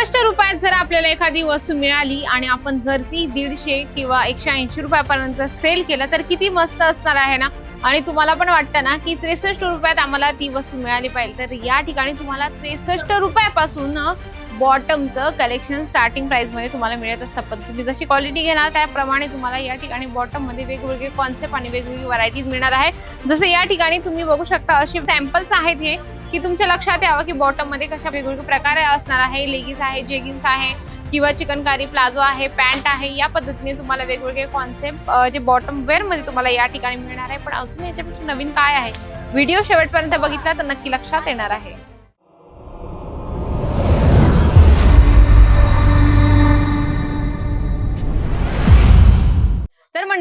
त्रेसष्ट रुपयात जर आपल्याला एखादी वस्तू मिळाली आणि आपण जर ती दीडशे किंवा एकशे ऐंशी रुपयापर्यंत सेल केलं तर किती मस्त असणार आहे ना? आणि तुम्हाला पण वाटतं ना की त्रेसष्ट रुपयात आम्हाला ती वस्तू मिळाली पाहिजे. तर या ठिकाणी तुम्हाला त्रेसष्ट रुपयापासून बॉटमचं कलेक्शन स्टार्टिंग प्राइसमध्ये तुम्हाला मिळत असतं. पण तुम्ही जशी क्वालिटी घेणार त्याप्रमाणे तुम्हाला या ठिकाणी बॉटममध्ये वेगवेगळे कॉन्सेप्ट आणि वेगवेगळी व्हरायटीज मिळणार आहे जसं या ठिकाणी तुम्ही बघू शकता असे सॅम्पल्स आहेत हे. की तुमच्या लक्षात यावं की बॉटममध्ये कशा वेगवेगळे प्रकार असणार आहे लेगिन्स आहे जेगिन्स आहे किंवा चिकनकारी प्लाझो आहे पॅन्ट आहे या पद्धतीने तुम्हाला वेगवेगळे कॉन्सेप्ट जे बॉटम वेअरमध्ये तुम्हाला या ठिकाणी मिळणार आहे. पण अजून याच्यापेक्षा नवीन काय आहे? व्हिडिओ शेवटपर्यंत बघितला तर नक्की लक्षात येणार आहे.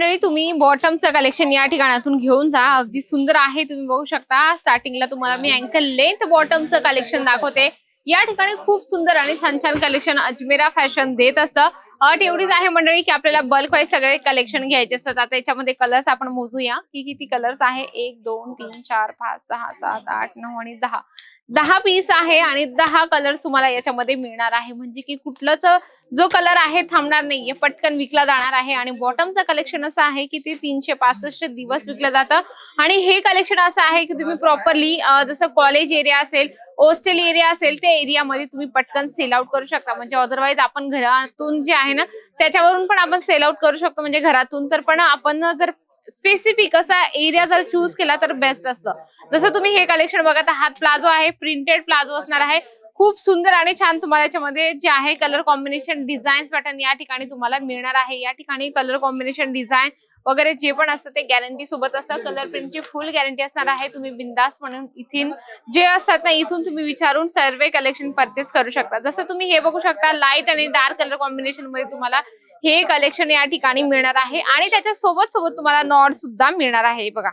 मंडळी तुम्ही बॉटमचं कलेक्शन या ठिकाणातून घेऊन जा. अगदी सुंदर आहे तुम्ही बघू शकता. स्टार्टिंगला तुम्हाला मी अँकल लेंथ बॉटमचं कलेक्शन दाखवते. या ठिकाणी खूप सुंदर आणि छान छान कलेक्शन अजमेरा फॅशन देत असतं. अट एवढीच आहे मंडळी की आपल्याला बल्क वाईज सगळे कलेक्शन घ्यायचे असतात. आता याच्यामध्ये कलर्स आपण मोजूया. की किती कलर्स आहे? एक दोन तीन चार पाच सहा सात आठ नऊ आणि दहा. दहा पीस आहे आणि दहा कलर्स तुम्हाला याच्यामध्ये मिळणार आहे. म्हणजे की कुठलाच जो कलर आहे थांबणार नाहीये. पटकन विकला जाणार आहे आणि बॉटमचं कलेक्शन असं आहे की ते तीनशे पासष्ट दिवस विकलं जातं. आणि हे कलेक्शन असं आहे की तुम्ही प्रॉपरली जसं कॉलेज एरिया असेल होस्टेल एरिया असेल त्या एरियामध्ये तुम्ही पटकन सेल आउट करू शकता. म्हणजे अदरवाईज आपण घरातून जे आहे ना त्याच्यावरून पण आपण सेल आउट करू शकतो. म्हणजे घरातून तर पण आपण जर स्पेसिफिक असा एरिया जर चूज केला तर बेस्ट असतं. जसं तुम्ही हे कलेक्शन बघत आहात प्लाझो आहे प्रिंटेड प्लाझो असणार आहे. खूप सुंदर आणि छान तुम्हाला याच्यामध्ये जे आहे कलर कॉम्बिनेशन डिझाईन पॅटर्न या ठिकाणी तुम्हाला मिळणार आहे. या ठिकाणी कलर कॉम्बिनेशन डिझाईन वगैरे जे पण असतं ते गॅरंटी सोबत असतं. कलर प्रिंटची फुल गॅरंटी असणार आहे. तुम्ही बिंदास म्हणून इथून जे असतात ना इथून तुम्ही विचारून सर्व कलेक्शन परचेस करू शकता. जसं तुम्ही हे बघू शकता लाइट आणि डार्क कलर कॉम्बिनेशनमध्ये तुम्हाला हे कलेक्शन या ठिकाणी मिळणार आहे. आणि त्याच्या सोबत सोबत तुम्हाला नॉड सुद्धा मिळणार आहे. बघा.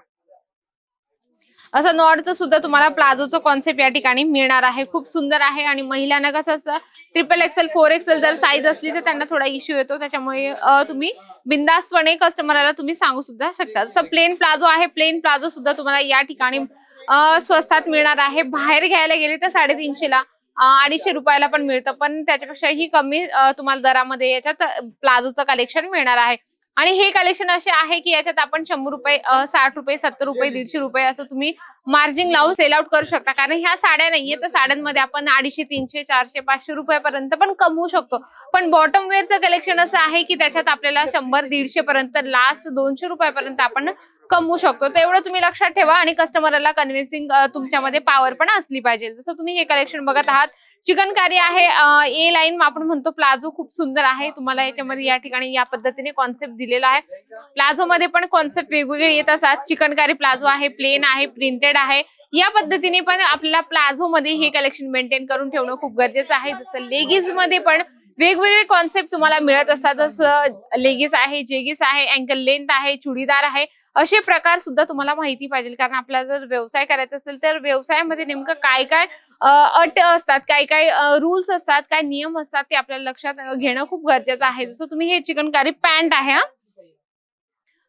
असं नॉडचं सुद्धा तुम्हाला प्लाझोचं कॉन्सेप्ट या ठिकाणी मिळणार आहे. खूप सुंदर आहे आणि महिलांना कसं असं ट्रिपल एक्सेल फोर एक्सेल जर साईज असली तर त्यांना थोडा इश्यू येतो. त्याच्यामुळे तुम्ही बिंदास्तपणे कस्टमरला तुम्ही सांगू सुद्धा शकता. जसं प्लेन प्लाझो आहे प्लेन प्लाझो सुद्धा तुम्हाला या ठिकाणी स्वस्तात मिळणार आहे. बाहेर घ्यायला गेले तर साडेतीनशेला अडीचशे रुपयाला पण मिळतं. पण त्याच्यापेक्षाही कमी तुम्हाला दरामध्ये याच्यात प्लाझोचं कलेक्शन मिळणार आहे. आणि हे कलेक्शन असे आहे की याच्यात आपण शंभर रुपये साठ रुपये सत्तर रुपये दीडशे रुपये असं तुम्ही मार्जिन लावून सेल आउट करू शकता. कारण ह्या साड्या नाहीये तर साड्यांमध्ये आपण अडीचशे तीनशे चारशे पाचशे रुपयापर्यंत पण कमवू शकतो. पण बॉटम वेअरचं कलेक्शन असं आहे की त्याच्यात आपल्याला शंभर दीडशे पर्यंत लास्ट दोनशे रुपयापर्यंत आपण कमवू शकतो. तर एवढं तुम्ही लक्षात ठेवा आणि कस्टमरला कन्व्हिन्सिंग तुमच्यामध्ये पॉवर पण असली पाहिजे. जसं तुम्ही हे कलेक्शन बघत आहात चिकनकारी आहे ए लाईन आपण म्हणतो प्लाझो खूप सुंदर आहे. तुम्हाला याच्यामध्ये या ठिकाणी या पद्धतीने कॉन्सेप्ट दिलेला आहे. प्लाझो मध्ये पण कॉन्सेप्ट वेगवेगळे येत असतात. चिकनकारी प्लाझो आहे प्लेन आहे प्रिंटेड आहे. या पद्धतीने पण आपल्याला प्लाझो मध्ये हे कलेक्शन मेंटेन करून ठेवणं खूप गरजेचं आहे. जसं लेगीजमध्ये पण वेगवेगळे कॉन्सेप्ट तुम्हाला मिळत असतात. जसं लेगीस आहे जेगीस आहे अँकल लेंथ आहे चुडीदार आहे असे प्रकार सुद्धा तुम्हाला माहिती पाहिजे. कारण आपल्याला जर व्यवसाय करायचा असेल तर व्यवसायामध्ये नेमकं काय काय अट असतात काय काय रूल्स असतात काय नियम असतात ते आपल्याला लक्षात घेणं खूप गरजेचं आहे. जसं तुम्ही हे चिकनकारी पॅन्ट आहे हा.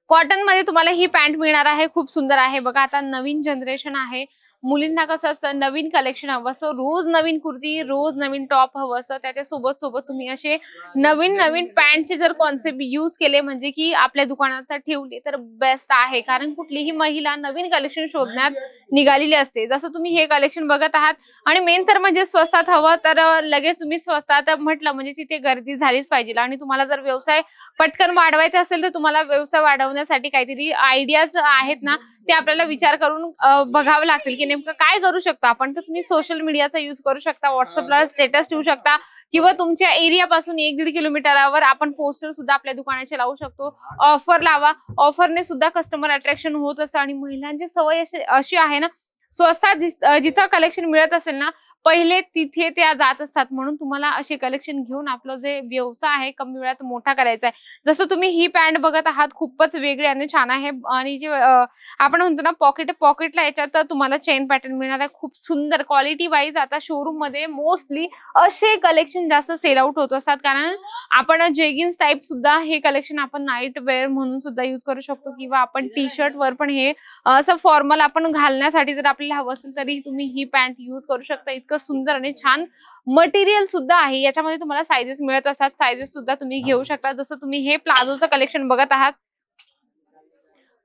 कॉटनमध्ये तुम्हाला ही पॅन्ट मिळणार आहे. खूप सुंदर आहे. बघा आता नवीन जनरेशन आहे. मुलींना कसं असतं नवीन कलेक्शन हवं असं रोज नवीन कुर्ती रोज नवीन टॉप हवं असं त्याच्या सोबत सोबत तुम्ही असे नवीन नवीन पॅन्टचे जर कॉन्सेप्ट युज केले म्हणजे की आपल्या दुकानात ठेवले तर बेस्ट आहे. कारण कुठलीही महिला नवीन कलेक्शन शोधण्यात निघालेली असते. जसं तुम्ही हे कलेक्शन बघत आहात आणि मेन तर म्हणजे स्वस्तात हवं तर लगेच तुम्ही स्वस्तात म्हटलं म्हणजे तिथे गर्दी झालीच पाहिजे. आणि तुम्हाला जर व्यवसाय पटकन वाढवायचा असेल तर तुम्हाला व्यवसाय वाढवण्यासाठी काहीतरी आयडियाज आहेत ना ते आपल्याला विचार करून बघावं लागतील की नेमकं काय करू शकतो? आपण तर तुम्ही सोशल मीडियाचा युज करू शकता. व्हॉट्सअपला स्टेटस ठेवू शकता. किंवा तुमच्या एरियापासून एक दीड किलोमीटरावर आपण पोस्टर सुद्धा आपल्या दुकानाचे लावू शकतो. ऑफर लावा. ऑफरने सुद्धा कस्टमर अट्रॅक्शन होत असतं आणि महिलांची सवय अशी आहे ना स्वस्तात जिथं कलेक्शन मिळत असेल ना पहिले तिथे त्या जात असतात. म्हणून तुम्हाला असे कलेक्शन घेऊन आपलं जे व्यवसाय आहे कमी वेळात मोठा करायचा आहे. जसं तुम्ही ही पॅन्ट बघत आहात खूपच वेगळी आणि छान आहे. आणि जे आपण म्हणतो ना पॉकेट पॉकेटला याच्यात तुम्हाला चेन पॅटर्न मिळणार आहे. खूप सुंदर क्वालिटी वाईज आता शोरूममध्ये मोस्टली असे कलेक्शन जास्त सेल आउट होत असतात. कारण आपण जेगिन्स टाईप सुद्धा हे कलेक्शन आपण नाईट वेअर म्हणून सुद्धा युज करू शकतो. किंवा आपण टी शर्ट वर पण हे असं फॉर्मल आपण घालण्यासाठी जर आपल्याला हवं असेल तरी तुम्ही ही पॅन्ट युज करू शकता. इतकं सुंदर आणि छान मटेरियल सुद्धा आहे. याच्यामध्ये तुम्हाला सायझेस मिळत असतात. सायझेस सुद्धा तुम्ही घेऊ शकता. जसं तुम्ही हे प्लाझोचं कलेक्शन बघत आहात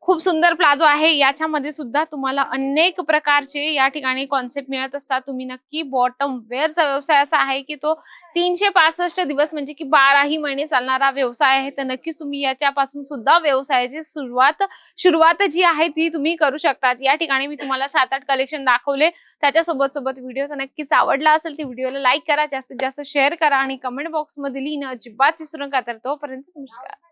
खूप सुंदर प्लाझो आहे. याच्यामध्ये सुद्धा तुम्हाला अनेक प्रकारचे या ठिकाणी कॉन्सेप्ट मिळत असतात. तुम्ही नक्की बॉटम वेअरचा व्यवसाय असा आहे की तो तीनशे पासष्ट दिवस म्हणजे की बाराही महिने चालणारा व्यवसाय आहे. तर नक्कीच तुम्ही याच्यापासून सुद्धा व्यवसायाची सुरुवात सुरुवात जी आहे ती तुम्ही करू शकतात. या ठिकाणी मी तुम्हाला सात आठ कलेक्शन दाखवले. त्याच्यासोबत सोबत व्हिडिओ नक्कीच आवडला असेल ती व्हिडिओला लाईक करा. जास्तीत जास्त शेअर करा आणि कमेंट बॉक्समध्ये लिहिणं अजिबात विसरू नका. तर तोपर्यंत नमस्कार.